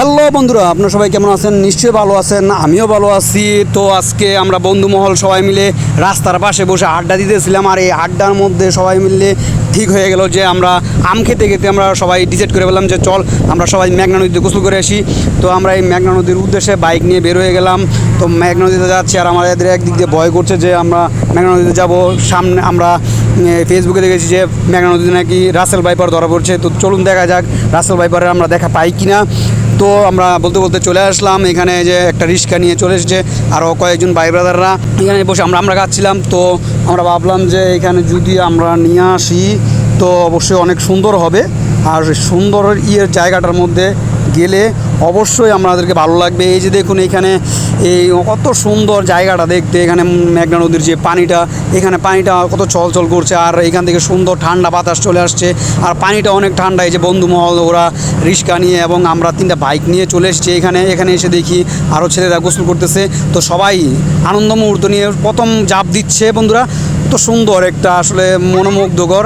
Hello বন্ধুরা, আপনারা সবাই কেমন আছেন? নিশ্চয়ই ভালো আছেন, আমিও ভালো আছি। তো আজকে আমরা বন্ধু মহল সবাই মিলে রাস্তার পাশে বসে আড্ডা দিতেছিলাম আর এই আড্ডার মধ্যে সবাই মিলে ঠিক হয়ে গেল যে আমরা আম খেতে খেতে আমরা সবাই ডিসাইড করে ফেললাম যে চল, আমরা সবাই মেঘনা নদীতে গোসল করে আসি। তো আমরা এই মেঘনা নদীর উদ্দেশ্যে বাইক নিয়ে বের হয়ে গেলাম। তো মেঘনা নদীতে যাচ্ছি আর আমাদের একদিক দিয়ে ভয় করছে যে আমরা মেঘনা নদীতে যাব। সামনে আমরা ফেসবুকে দেখেছি যে মেঘনা নদীতে নাকি রাসেল বাইপার ধরা পড়ছে। তো চলুন দেখা যাক রাসেল বাইপারের আমরা দেখা পাই কিনা। তো আমরা বলতে বলতে চলে আসলাম। এখানে যে একটা রিক্সা নিয়ে চলে এসেছে আরও কয়েকজন ভাই ব্রাদাররা। এখানে বসে আমরা আমরা খাচ্ছিলাম। তো আমরা ভাবলাম যে এখানে যদি আমরা নিয়ে আসি, তো অবশ্যই অনেক সুন্দর হবে। আর সুন্দর ইয়ের জায়গাটার মধ্যে গেলে অবশ্যই আমাদেরকে ভালো লাগবে। এই যে দেখুন এখানে এই কত সুন্দর জায়গাটা দেখতে। এখানে মেঘনা নদীর যে পানিটা, এখানে পানিটা কত চলচল করছে আর এখান থেকে সুন্দর ঠান্ডা বাতাস চলে আসছে। আর পানিটা অনেক ঠান্ডা, এই যে বন্ধু মহল, ওরা রিক্সা নিয়ে এবং আমরা তিনটা বাইক নিয়ে চলে এসেছি। এখানে এখানে এসে দেখি আরও ছেলেরা গোসল করতেছে। তো সবাই আনন্দ মুহূর্ত নিয়ে প্রথম জাপ দিচ্ছে বন্ধুরা। তো সুন্দর একটা আসলে মনোমুগ্ধকর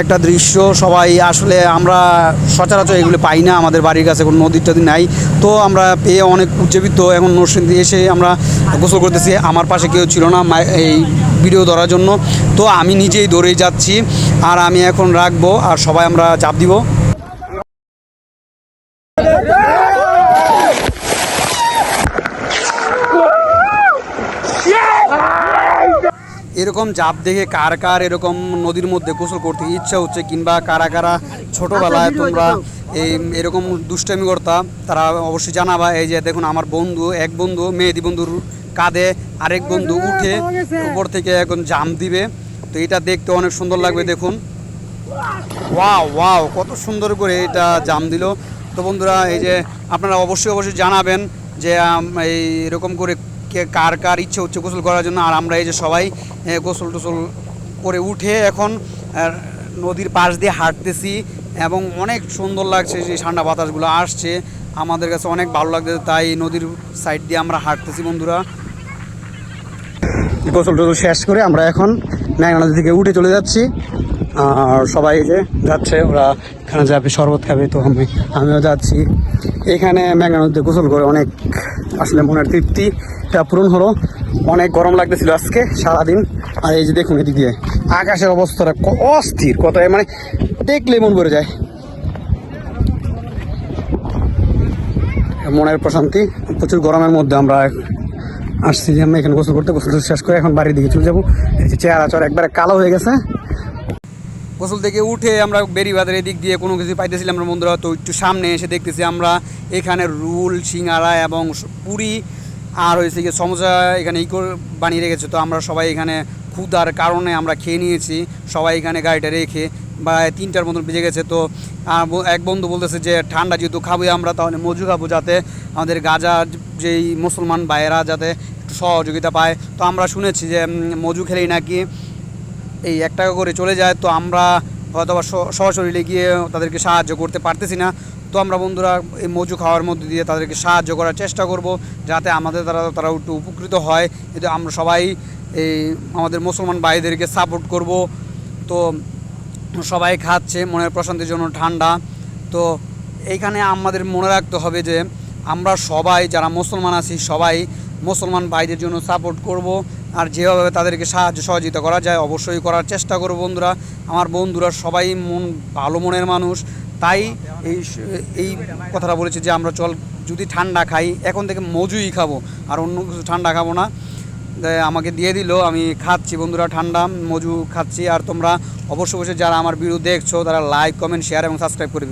একটা দৃশ্য। সবাই আসলে আমরা সচরাচর এগুলো পাই না আমাদের বাড়ির কাছে কোনো নদী টদী নাই। তো আমরা পেয়ে অনেক উচ্চবিত্ত এখন নরসিংদী এসে আমরা গোসল করতেছি। আমার পাশে কেউ ছিল না এই ভিডিও ধরার জন্য। তো আমি নিজেই দৌড়েই যাচ্ছি। আর আমি এখন রাখব। আর সবাই আমরা চাপ দিব। এরকম জাপ দেখে কার কার এরকম নদীর মধ্যে গোসল করতে ইচ্ছা হচ্ছে, কিংবা কারা কারা ছোটোবেলায় তোমরা এই এরকম দুষ্টামি করতা, তারা অবশ্যই জানাবা, এই যে দেখুন আমার বন্ধু, এক বন্ধু, মেহেদি বন্ধুর কাঁধে আরেক বন্ধু উঠে উপর থেকে এখন জাম দিবে। তো এটা দেখতে অনেক সুন্দর লাগবে, দেখুন। ওয়াও ওয়াও, কত সুন্দর করে এটা জাম দিল। তো বন্ধুরা, এই যে আপনারা অবশ্যই অবশ্যই জানাবেন যে এই এরকম করে কার কার ইচ্ছে হচ্ছে গোসল করার জন্য। আর আমরা এই যে সবাই গোসল টোসল করে উঠে এখন নদীর পাশ দিয়ে হাঁটতেছি এবং অনেক সুন্দর লাগছে যে ঠান্ডা বাতাসগুলো আসছে। আমাদের কাছে অনেক ভালো লাগছে তাই নদীর সাইড দিয়ে আমরা হাঁটতেছি বন্ধুরা। গোসল টোসল শেষ করে আমরা এখন মেঘনা থেকে উঠে চলে যাচ্ছি। আর সবাই যে যাচ্ছে, ওরা এখানে যাবে, শরবত খাবে, তো আমি, আমিও যাচ্ছি। এখানে মেঘনা গোসল করে অনেক আসলে মনের তৃপ্তিটা পূরণ হলো। অনেক গরম লাগতেছিল আজকে, সারাদিন। আর এই যে দেখুন এদিক দিয়ে, আকাশের অবস্থাটা অস্থির কত মানে দেখলে মন ভরে যায়। মনের প্রশান্তি, প্রচুর গরমের মধ্যে আমরা আসছি যে আমরা এখানে গোসল করতে, গোসল শেষ করে এখন বাড়ির দিকে চলে যাব। এই যে চেহারা চর একবারে কালো হয়ে গেছে। গোসল থেকে উঠে আমরা বেরিবাদের এদিক দিয়ে কোনো কিছু পাইতেছিলাম আমরা বন্ধুরা, তো একটু সামনে এসে দেখতেছি আমরা এখানে রুল, সিঙ্গারা এবং পুরি আর হয়েছে গিয়ে সমোসা এখানে ই করে বানিয়ে রেখেছে। তো আমরা সবাই এখানে ক্ষুধার কারণে আমরা খেয়ে নিয়েছি। সবাই এখানে গাড়িটা রেখে বা তিনটার মতন বেজে গেছে। তো এক বন্ধু বলতেছে যে, ঠান্ডা যেহেতু খাবোই আমরা, তাহলে মজু খাব যাতে আমাদের গাজা যেই মুসলমান ভাইয়েরা যাতে একটু সহযোগিতা পায়। তো আমরা শুনেছি যে মজু খেলেই নাকি এই এক টাকা করে চলে যায়। তো আমরা হয়তো বা স- সশরীরে গিয়ে তাদেরকে সাহায্য করতে পারতেছি না। তো আমরা বন্ধুরা এই মজু খাওয়ার মধ্যে দিয়ে তাদেরকে সাহায্য করার চেষ্টা করব, যাতে আমাদের দ্বারা তারা একটু উপকৃত হয়। এতে আমরা সবাই এই আমাদের মুসলমান ভাইদেরকে সাপোর্ট করব। তো সবাই খাচ্ছে, মনের প্রশান্তির জন্য ঠান্ডা। তো এইখানে আমাদের মনে রাখতে হবে যে আমরা সবাই যারা মুসলমান আছি সবাই মুসলমান ভাইদের জন্য সাপোর্ট করব। আর যেভাবে তাদেরকে সাহায্য সহযোগিতা করা যায়, অবশ্যই করার চেষ্টা করব বন্ধুরা। আমার বন্ধুরা সবাই মন ভালো মনের মানুষ। তাই এই এই কথাটা বলেছে যে আমরা চল, যদি ঠান্ডা খাই, এখন থেকে মজুই খাব। আর অন্য কিছু ঠান্ডা খাব না। আমাকে দিয়ে দিল, আমি খাচ্ছি বন্ধুরা ঠান্ডা, মজু খাচ্ছি। আর তোমরা অবশ্যই অবশ্যই যারা আমার ভিডিও দেখছ, তারা লাইক কমেন্ট শেয়ার এবং সাবস্ক্রাইব করে